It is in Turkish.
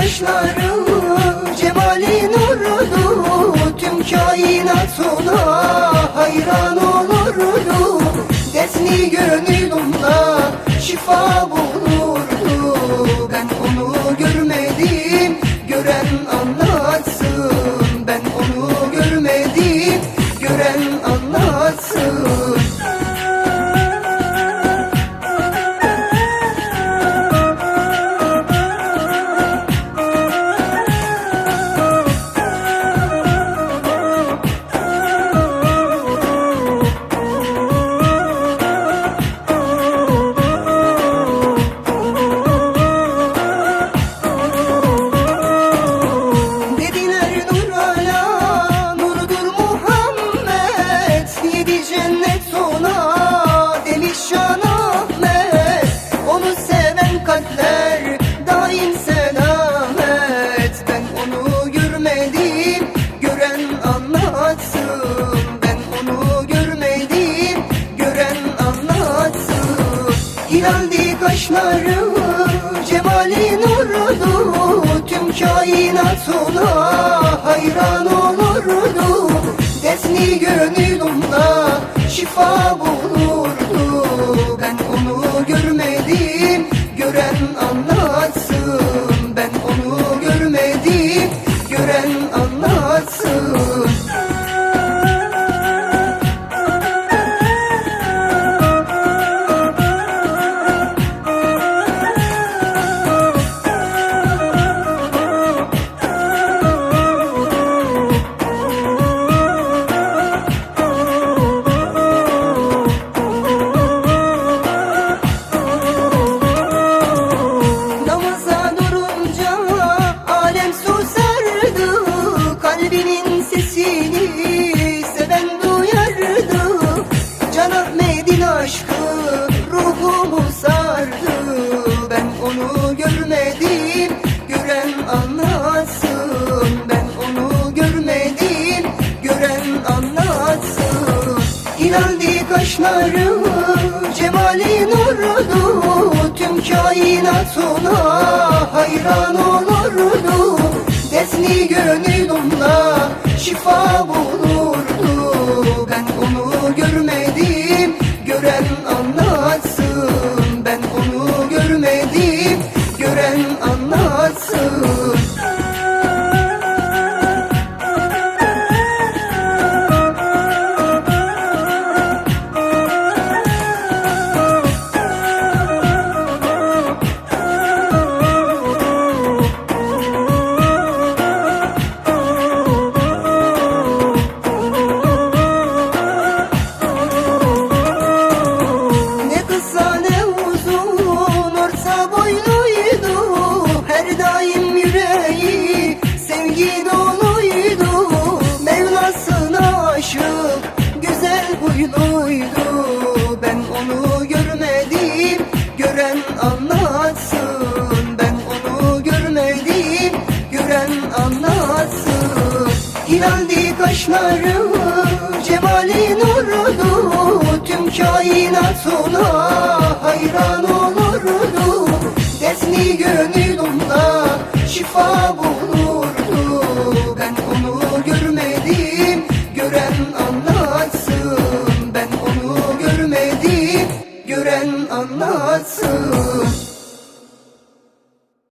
Hilaldir kaşları Cemali nurlu Tüm kainat ona hayran olurdu. Dertli gönlümde şifa bulurdu. Ben onu görmedim Gören anlatsın. Ben onu görmedim Gören anlatsın Hilaldi kaşları, cemali nurlu Tüm kainat ona hayran olurdu. Dertli gönlümde şifa bulurdu onu görmedim gören anlatsın. Ben onu görmedim gören anlatsın. Hilaldi kaşları cemali nurlu Tüm kainat ona hayran anlatsın Hilaldi kaşları cemali nurlu Tüm kainat ona hayran olurdu